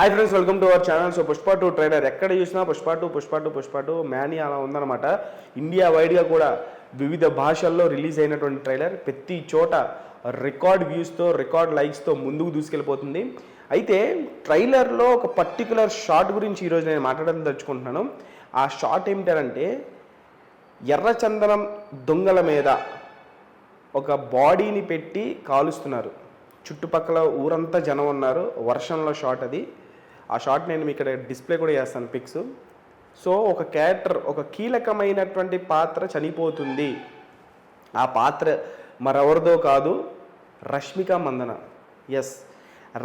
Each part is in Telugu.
Hi friends welcome to our channel so Pushpa two trailer ఎక్కడ చూసినా Pushpa two Pushpa two Pushpa two many అలా ఉందన్నమాట. ఇండియా వైడ్గా కూడా వివిధ భాషల్లో రిలీజ్ అయినటువంటి ట్రైలర్ ప్రతి చోట రికార్డ్ వ్యూస్తో రికార్డ్ లైక్స్తో ముందుకు దూసుకెళ్ళిపోతుంది. అయితే ట్రైలర్లో ఒక పర్టికులర్ షాట్ గురించి ఈరోజు నేను మాట్లాడడం తలుచుకుంటున్నాను. ఆ షాట్ ఏమిటంటే ఎర్రచందనం దొంగల మీద ఒక బాడీని పెట్టి కాలుస్తున్నారు. చుట్టుపక్కల ఊరంతా జనం ఉన్నారు. వర్షంలో షాట్ అది. ఆ షార్ట్ నేను మీకు ఇక్కడ డిస్ప్లే కూడా చేస్తాను పిక్స్. సో ఒక క్యారెక్టర్ ఒక కీలకమైనటువంటి పాత్ర చనిపోతుంది. ఆ పాత్ర మరెవరిదో కాదు రష్మిక మందన. ఎస్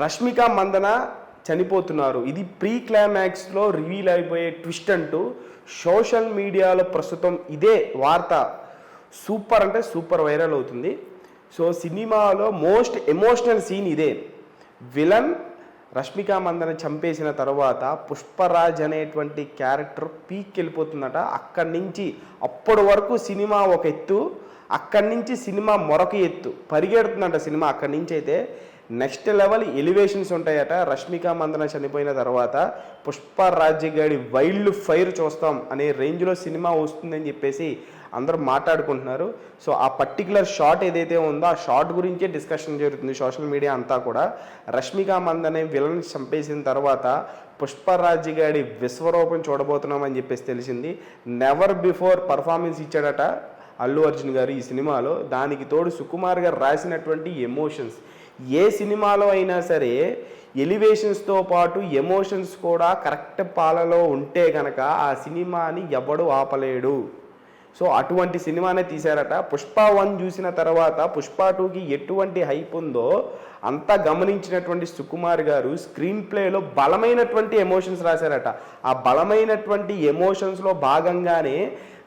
రష్మిక మందన చనిపోతున్నారు. ఇది ప్రీ క్లైమాక్స్లో రివీల్ అయిపోయే ట్విస్ట్ అంటూ సోషల్ మీడియాలో ప్రస్తుతం ఇదే వార్త. సూపర్ అంటే సూపర్ వైరల్ అవుతుంది. సో సినిమాలో మోస్ట్ ఎమోషనల్ సీన్ ఇదే. విలన్ రష్మిక మందన చంపేసిన తర్వాత పుష్పరాజ్ అనేటువంటి క్యారెక్టర్ పీక్ వెళ్ళిపోతుందట అక్కడి నుంచి అప్పటి వరకు సినిమా ఒక ఎత్తు అక్కడి నుంచి సినిమా మరొక ఎత్తు. పరిగెడుతుందంట సినిమా అక్కడి నుంచి అయితే. నెక్స్ట్ లెవెల్ ఎలివేషన్స్ ఉంటాయట. రష్మిక మందన చనిపోయిన తర్వాత పుష్ప గారి వైల్డ్ ఫైర్ చూస్తాం అనే రేంజ్లో సినిమా వస్తుందని చెప్పేసి అందరూ మాట్లాడుకుంటున్నారు. సో ఆ పర్టికులర్ షాట్ ఏదైతే ఉందో ఆ షాట్ గురించే డిస్కషన్ జరుగుతుంది సోషల్ మీడియా అంతా కూడా. రష్మిక మందనే విలన్ చంపేసిన తర్వాత పుష్పరాజ్ గారి విశ్వరూపం చూడబోతున్నామని చెప్పేసి తెలిసింది. నెవర్ బిఫోర్ పర్ఫార్మెన్స్ ఇచ్చాడట. అల్లు అర్జున్ గారు ఈ సినిమాలో దానికి తోడు సుకుమార్ గారు రాసినటువంటి ఎమోషన్స్. ఏ సినిమాలో అయినా సరే ఎలివేషన్స్తో పాటు ఎమోషన్స్ కూడా కరెక్ట్ పాలలో ఉంటే కనుక ఆ సినిమాని ఎవడు ఆపలేడు. సో అటువంటి సినిమానే తీశారట. పుష్ప వన్ చూసిన తర్వాత పుష్ప టూకి ఎటువంటి హైప్ ఉందో అంతా గమనించినటువంటి సుకుమార్ గారు స్క్రీన్ ప్లేలో బలమైనటువంటి ఎమోషన్స్ రాశారట. ఆ బలమైనటువంటి ఎమోషన్స్లో భాగంగానే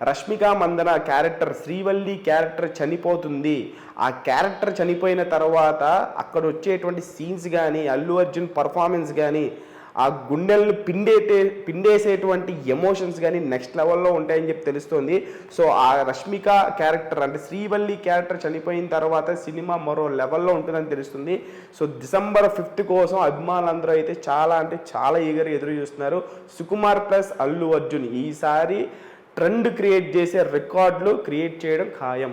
రష్మిక మందన క్యారెక్టర్ శ్రీవల్లి క్యారెక్టర్ చనిపోతుంది. ఆ క్యారెక్టర్ చనిపోయిన తర్వాత అక్కడ వచ్చేటువంటి సీన్స్ కానీ అల్లు అర్జున్ పర్ఫార్మెన్స్ కానీ ఆ గుండెలను పిండేటే పిండేసేటువంటి ఎమోషన్స్ కానీ నెక్స్ట్ లెవెల్లో ఉంటాయని చెప్పి తెలుస్తుంది. సో ఆ రష్మిక క్యారెక్టర్ అంటే శ్రీవల్లి క్యారెక్టర్ చనిపోయిన తర్వాత సినిమా మరో లెవెల్లో ఉంటుందని తెలుస్తుంది. సో డిసెంబర్ ఫిఫ్త్ కోసం అభిమానులందరూ అయితే చాలా అంటే చాలా ఈగర్ ఎదురు చూస్తున్నారు. సుకుమార్ ప్లస్ అల్లు అర్జున్ ఈసారి ట్రెండ్ క్రియేట్ చేసే రికార్డులు క్రియేట్ చేయడం ఖాయం.